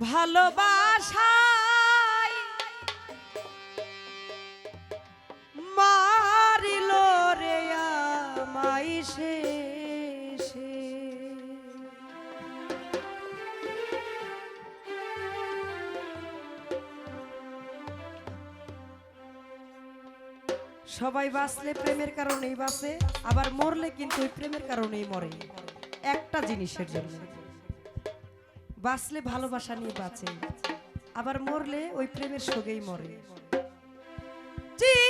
ভালোবাসায় মারিল রে শেষে। সবাই বাঁচলে প্রেমের কারণেই বাঁচে, আবার মরলে কিন্তু ওই প্রেমের কারণেই মরে। একটা জিনিসের জন্য। বাঁচলে ভালোবাসা নিয়ে বাঁচে আবার মরলে ওই প্রেমের সঙ্গেই মরে। চিরজানা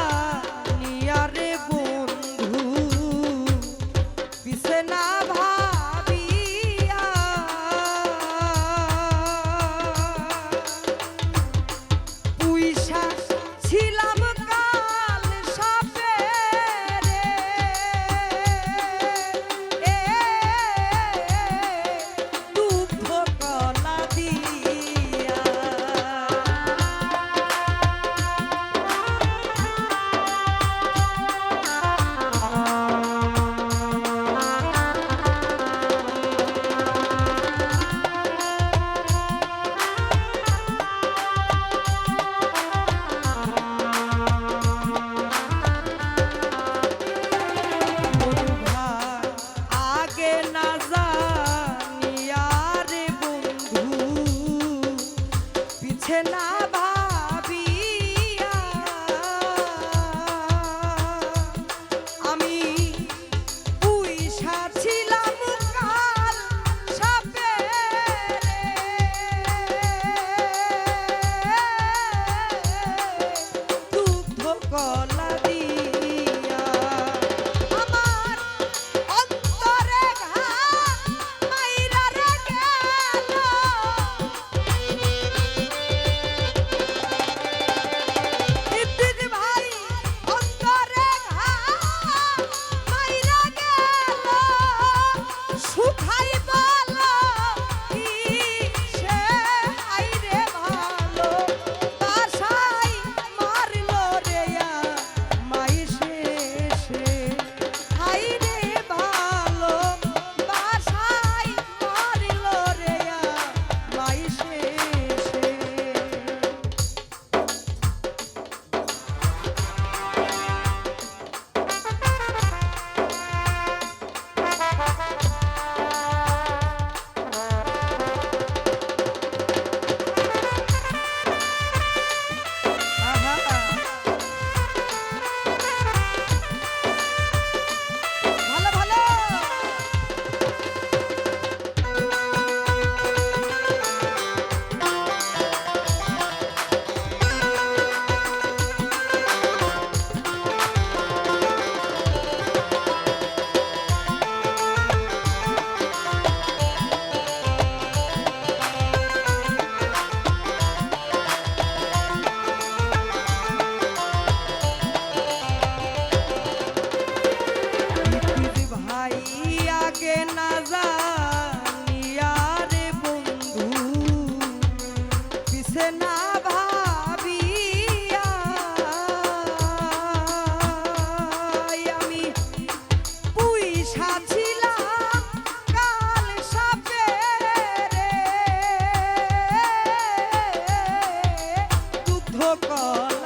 দুগ্ধ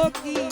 Hokie.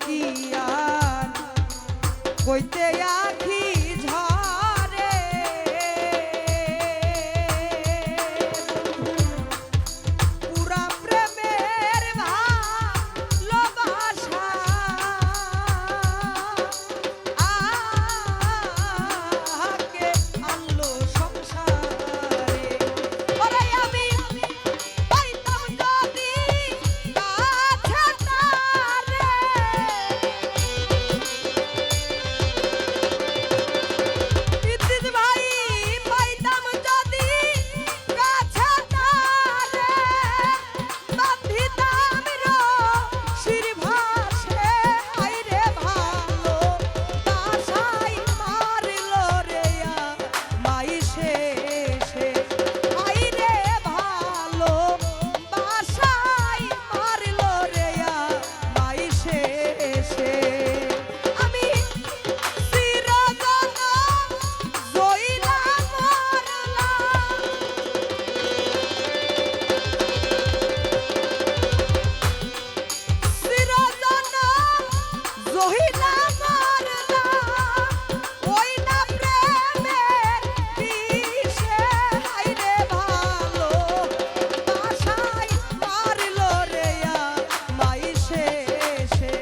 কি আর কইতে আখি